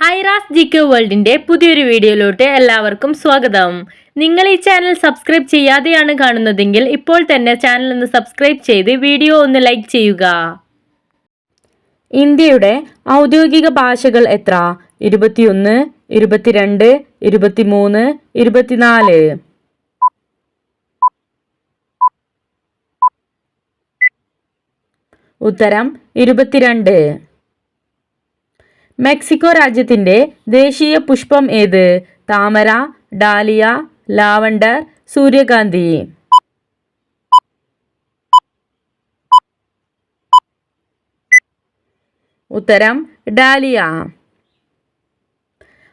Aira's G K വേൾഡിന്റെ പുതിയൊരു വീഡിയോയിലോട്ട് എല്ലാവർക്കും സ്വാഗതം. നിങ്ങൾ ഈ ചാനൽ സബ്സ്ക്രൈബ് ചെയ്യാതെയാണ് കാണുന്നതെങ്കിൽ ഇപ്പോൾ തന്നെ ചാനൽ ഒന്ന് സബ്സ്ക്രൈബ് ചെയ്ത് വീഡിയോ ഒന്ന് ലൈക്ക് ചെയ്യുക. ഇന്ത്യയുടെ ഔദ്യോഗിക ഭാഷകൾ എത്ര? ഇരുപത്തിയൊന്ന് ഇരുപത്തിരണ്ട് ഇരുപത്തിമൂന്ന് ഇരുപത്തിനാല്. ഉത്തരം ഇരുപത്തിരണ്ട്. മെക്സിക്കോ രാജ്യത്തിന്റെ ദേശീയ പുഷ്പം ഏത്? താമര ഡാലിയ ലാവണ്ടർ സൂര്യകാന്തി. ഉത്തരം ഡാലിയ.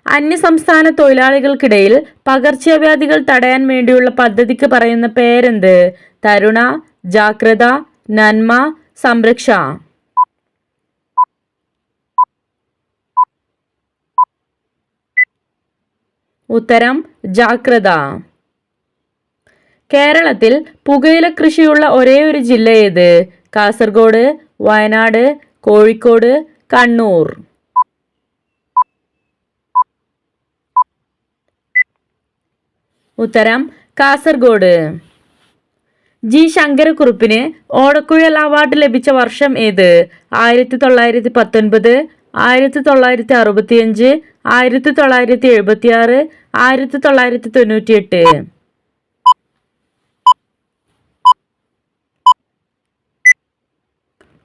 അന്യസംസ്ഥാന തൊഴിലാളികൾക്കിടയിൽ പകർച്ചവ്യാധികൾ തടയാൻ വേണ്ടിയുള്ള പദ്ധതിക്ക് പറയുന്ന പേരെന്ത്? തരുണ ജാഗ്രത നന്മ സംരക്ഷ. ഉത്തരം ജാഗ്രത. കേരളത്തിൽ പുകയില കൃഷിയുള്ള ഒരേ ഒരു ജില്ല ഏത്? കാസർഗോഡ് വയനാട് കോഴിക്കോട് കണ്ണൂർ. ഉത്തരം കാസർഗോഡ്. ജി. ശങ്കരക്കുറുപ്പിന് ഓടക്കുഴൽ അവാർഡ് ലഭിച്ച വർഷം ഏത്? ആയിരത്തി തൊള്ളായിരത്തി പത്തൊൻപത് ആയിരത്തി തൊള്ളായിരത്തി അറുപത്തിയഞ്ച് ആയിരത്തി തൊള്ളായിരത്തി എഴുപത്തി ആറ് ആയിരത്തി തൊള്ളായിരത്തി തൊണ്ണൂറ്റി എട്ട്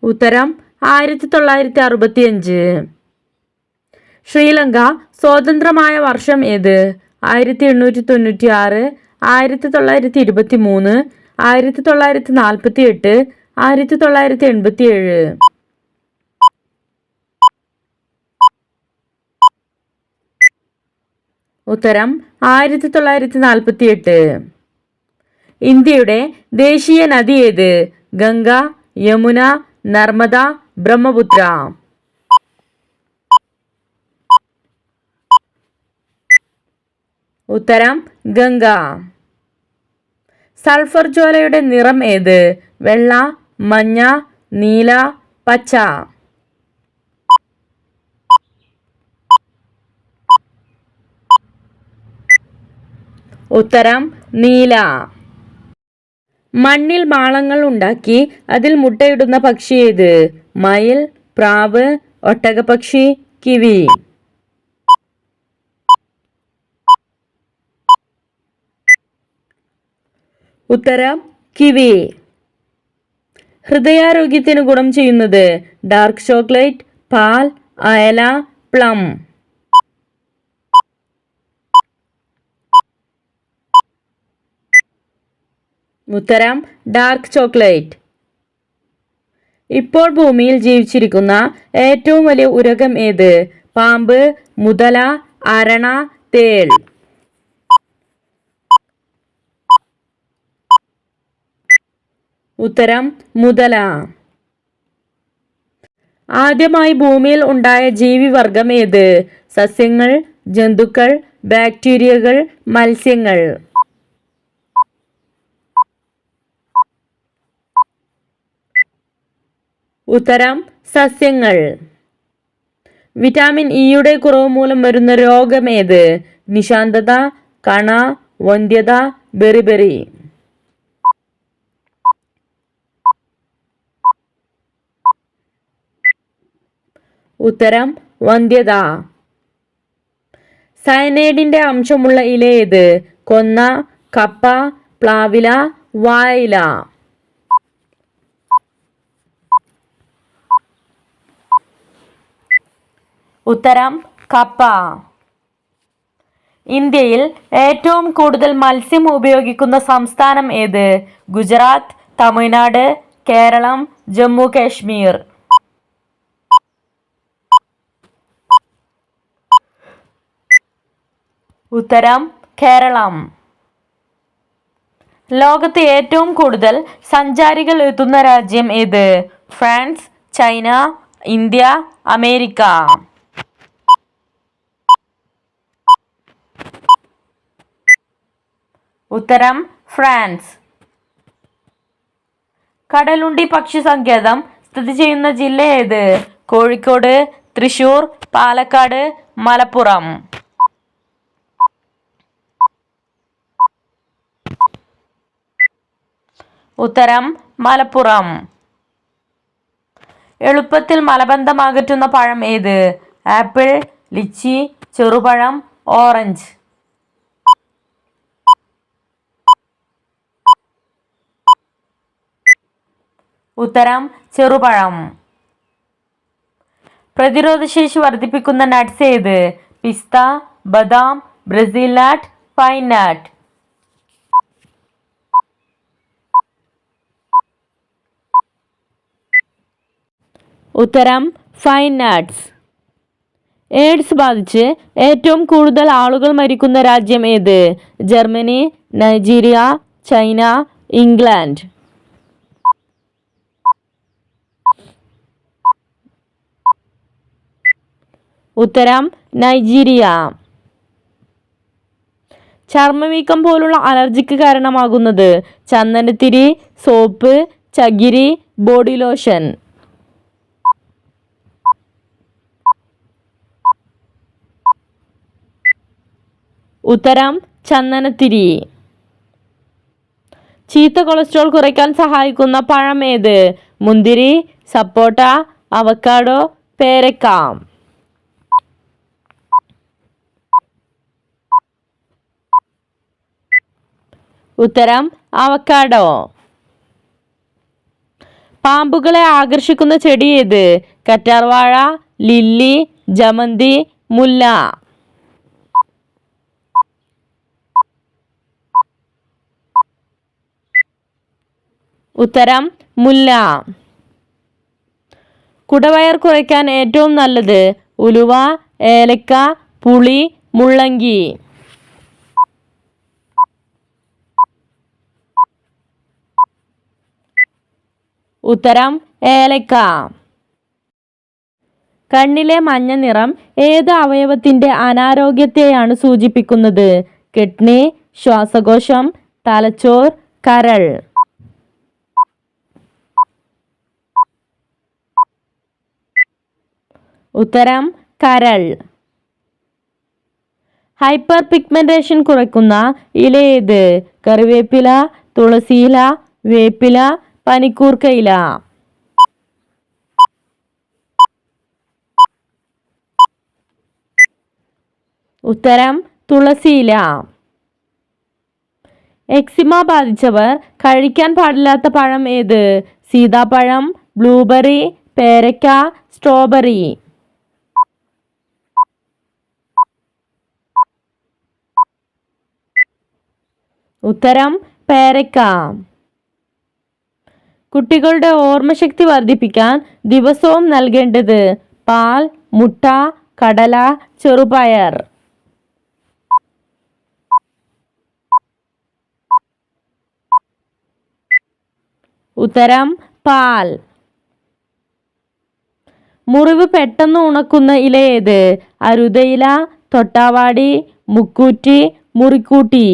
ഉത്തരം ആയിരത്തി തൊള്ളായിരത്തി അറുപത്തിയഞ്ച് ശ്രീലങ്ക സ്വതന്ത്രമായ വർഷം ഏത്? ആയിരത്തി എണ്ണൂറ്റി തൊണ്ണൂറ്റി ആറ് ആയിരത്തി തൊള്ളായിരത്തി ഇരുപത്തി മൂന്ന് ആയിരത്തി തൊള്ളായിരത്തി നാൽപ്പത്തി എട്ട് ആയിരത്തി തൊള്ളായിരത്തി എൺപത്തി ഏഴ് ഉത്തരം ആയിരത്തി തൊള്ളായിരത്തി നാൽപ്പത്തി എട്ട് ഇന്ത്യയുടെ ദേശീയ നദി ഏത്? ഗംഗ യമുന നർമ്മദ ബ്രഹ്മപുത്ര. ഉത്തരം ഗംഗ. സൾഫർ ജ്വാലയുടെ നിറം ഏത്? വെള്ള മഞ്ഞ നീല പച്ച. ഉത്തരം നീല. മണ്ണിൽ മാളങ്ങൾ ഉണ്ടാക്കി അതിൽ മുട്ടയിടുന്ന പക്ഷി ഏത്? മയിൽ പ്രാവ് ഒട്ടകപക്ഷി കിവി. ഉത്തരം കിവി. ഹൃദയാരോഗ്യത്തിന് ഗുണം ചെയ്യുന്നത് ഡാർക്ക് ചോക്ലേറ്റ് പാൽ അയല പ്ലം. ഉത്തരം ഡാർക്ക് ചോക്ലേറ്റ് ഇപ്പോൾ ഭൂമിയിൽ ജീവിച്ചിരിക്കുന്ന ഏറ്റവും വലിയ ഉരകം ഏത്? പാമ്പ് മുതല അരണ തേൾ. ഉത്തരം മുതല. ആദ്യമായി ഭൂമിയിൽ ഉണ്ടായ ജീവിവർഗം ഏത്? സസ്യങ്ങൾ ജന്തുക്കൾ ബാക്ടീരിയകൾ മത്സ്യങ്ങൾ. ഉത്തരം സസ്യങ്ങൾ. വിറ്റാമിൻ ഇയുടെ കുറവ് മൂലം വരുന്ന രോഗം ഏത് നിശാന്തത കണ വന്ധ്യത ബെറിബെറി. ഉത്തരം വന്ധ്യത. സയനൈഡിന്റെ അംശമുള്ള ഇല ഏത്? കൊന്ന കപ്പ പ്ലാവില വായില ഉത്തരം കപ്പ. ഇന്ത്യയിൽ ഏറ്റവും കൂടുതൽ മത്സ്യം ഉപയോഗിക്കുന്ന സംസ്ഥാനം ഏത്? ഗുജറാത്ത് തമിഴ്നാട് കേരളം ജമ്മു കാശ്മീർ. ഉത്തരം കേരളം. ലോകത്ത് ഏറ്റവും കൂടുതൽ സഞ്ചാരികൾ എത്തുന്ന രാജ്യം ഏത്? France China India America. ഉത്തരം ഫ്രാൻസ്. കടലുണ്ടി പക്ഷി സങ്കേതം സ്ഥിതി ചെയ്യുന്ന ജില്ല ഏത്? കോഴിക്കോട് തൃശൂർ പാലക്കാട് മലപ്പുറം. ഉത്തരം മലപ്പുറം. എളുപ്പത്തിൽ മലബന്ധം അകറ്റുന്ന പഴം ഏത്? ആപ്പിൾ ലിച്ചി ചെറുപഴം ഓറഞ്ച്. ഉത്തരം ചെറുപഴം. പ്രതിരോധശേഷി വർദ്ധിപ്പിക്കുന്ന നട്ട്സ് ഏത്? പിസ്ത ബദാം ബ്രസീൽ നട്ട് പൈൻ നട്ട് ഉത്തരം ഫൈൻ നട്ട്സ് എയ്ഡ്സ് ബാധിച്ച് ഏറ്റവും കൂടുതൽ ആളുകൾ മരിക്കുന്ന രാജ്യം ഏത്? Germany Nigeria China England. ഉത്തരം നൈജീരിയ. ചർമ്മവീക്കം പോലുള്ള അലർജിക്ക് കാരണമാകുന്നത് ചന്ദനത്തിരി സോപ്പ് ചകിരി ബോഡി ലോഷൻ. ഉത്തരം ചന്ദനത്തിരി ചീത്ത കൊളസ്ട്രോൾ കുറയ്ക്കാൻ സഹായിക്കുന്ന പഴം ഏത്? മുന്തിരി സപ്പോട്ട അവക്കാഡോ പേരക്ക. ഉത്തരം അവക്കാഡോ പാമ്പുകളെ ആകർഷിക്കുന്ന ചെടി ഏത്? കറ്റാർവാഴ ലില്ലി ജമന്തി മുല്ല. ഉത്തരം മുല്ല. കുടവയർ കുറയ്ക്കാൻ ഏറ്റവും നല്ലത് ഉലുവ ഏലക്ക പുളി മുള്ളങ്കി. ഉത്തരം ഏലക്ക. കണ്ണിലെ മഞ്ഞ നിറം ഏത് അവയവത്തിന്റെ അനാരോഗ്യത്തെയാണ് സൂചിപ്പിക്കുന്നത്? കിഡ്നി ശ്വാസകോശം തലച്ചോർ കരൾ. ഉത്തരം കരൾ. ഹൈപ്പർ പിഗ്മെന്റേഷൻ കുറയ്ക്കുന്ന ഇല ഏത്? കറിവേപ്പില തുളസിയില വേപ്പില പനിക്കൂർക്കയില ഉത്തരം തുളസിയില എക്സിമ ബാധിച്ചവർ കഴിക്കാൻ പാടില്ലാത്ത പഴം ഏത്? സീതാപ്പഴം ബ്ലൂബെറി പേരക്ക സ്ട്രോബെറി. ഉത്തരം പേരയ്ക്ക കുട്ടികളുടെ ഓർമ്മശക്തി വർദ്ധിപ്പിക്കാൻ ദിവസവും നൽകേണ്ടത് പാൽ മുട്ട കടല ചെറുപയർ. ഉത്തരം പാൽ. മുറിവ് പെട്ടെന്ന് ഉണക്കുന്ന ഇല ഏത്? അരുതയില തൊട്ടാവാടി മുക്കൂറ്റി മുറിക്കൂട്ടി.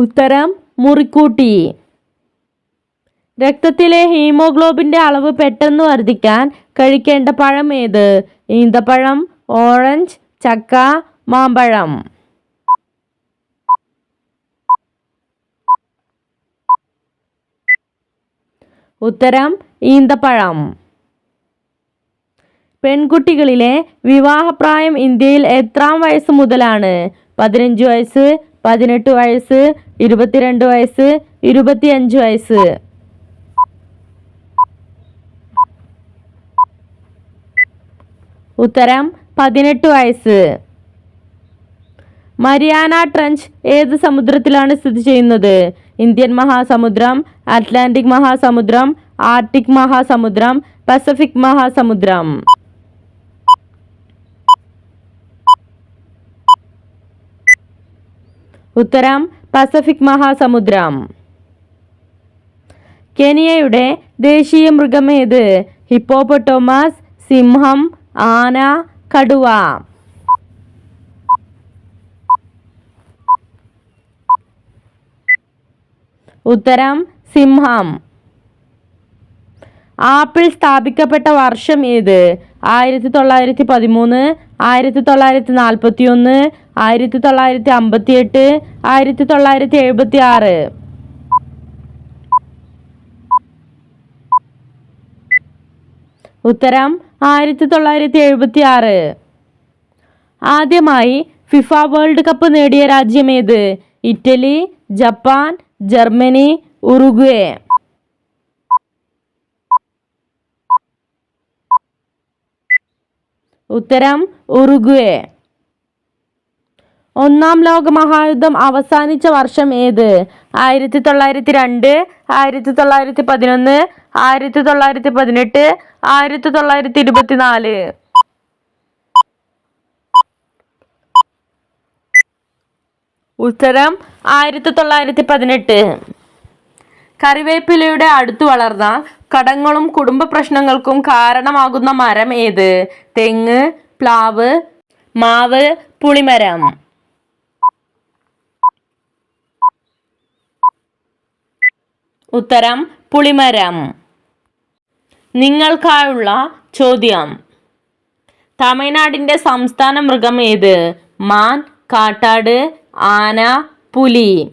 ഉത്തരം മുറിക്കൂട്ടി. രക്തത്തിലെ ഹീമോഗ്ലോബിന്റെ അളവ് പെട്ടെന്ന് വർദ്ധിക്കാൻ കഴിക്കേണ്ട പഴം ഏത്? ഈന്തപ്പഴം ഓറഞ്ച് ചക്ക മാമ്പഴം. ഉത്തരം ഈന്തപ്പഴം. പെൺകുട്ടികളിലെ വിവാഹപ്രായം ഇന്ത്യയിൽ എത്രാം വയസ്സ് മുതലാണ്? പതിനഞ്ച് വയസ്സ് പതിനെട്ട് വയസ്സ് ഇരുപത്തിരണ്ട് വയസ്സ് ഇരുപത്തിയഞ്ച് വയസ്സ്. ഉത്തരം പതിനെട്ട് വയസ്സ്. മരിയാന ട്രഞ്ച് ഏത് സമുദ്രത്തിലാണ് സ്ഥിതി ചെയ്യുന്നത്? ഇന്ത്യൻ മഹാസമുദ്രം അറ്റ്ലാന്റിക് മഹാസമുദ്രം ആർട്ടിക് മഹാസമുദ്രം പസഫിക് മഹാസമുദ്രം. ഉത്തരം പസഫിക് മഹാസമുദ്രം. കെനിയയുടെ ദേശീയ മൃഗമേത് ഹിപ്പോപ്പൊട്ടോമസ് സിംഹം ആന കടുവ. ഉത്തരം സിംഹം. ആപ്പിൾ സ്ഥാപിക്കപ്പെട്ട വർഷം ഏത്? ആയിരത്തി തൊള്ളായിരത്തി പതിമൂന്ന് ആയിരത്തി തൊള്ളായിരത്തി നാൽപ്പത്തി ഒന്ന് ആയിരത്തി തൊള്ളായിരത്തി അമ്പത്തി എട്ട് ആയിരത്തി തൊള്ളായിരത്തി എഴുപത്തി ആറ് ഉത്തരം ആയിരത്തി തൊള്ളായിരത്തി എഴുപത്തി ആറ് ആദ്യമായി ഫിഫ വേൾഡ് കപ്പ് നേടിയ രാജ്യം ഏത്? Italy Japan Germany Uruguay. ഉത്തരം ഉറുഗ്വേ. ഒന്നാം ലോക മഹായുദ്ധം അവസാനിച്ച വർഷം ഏത്? ആയിരത്തി തൊള്ളായിരത്തി രണ്ട് ആയിരത്തി തൊള്ളായിരത്തി പതിനൊന്ന് ആയിരത്തി തൊള്ളായിരത്തി പതിനെട്ട് ആയിരത്തി തൊള്ളായിരത്തി ഇരുപത്തിനാല് ഉത്തരം ആയിരത്തി തൊള്ളായിരത്തി പതിനെട്ട് കറിവേപ്പിലയുടെ അടുത്തു വളർന്ന കടങ്ങളും കുടുംബ പ്രശ്നങ്ങൾക്കും കാരണമാകുന്ന മരം ഏത്? തെങ്ങ് പ്ലാവ് മാവ് പുളിമരം. ഉത്തരം പുളിമരം. നിങ്ങൾക്കായുള്ള ചോദ്യം. തമിഴ്നാടിന്റെ സംസ്ഥാന മൃഗം ഏത്? മാൻ കാട്ടാട് ആന പുലി.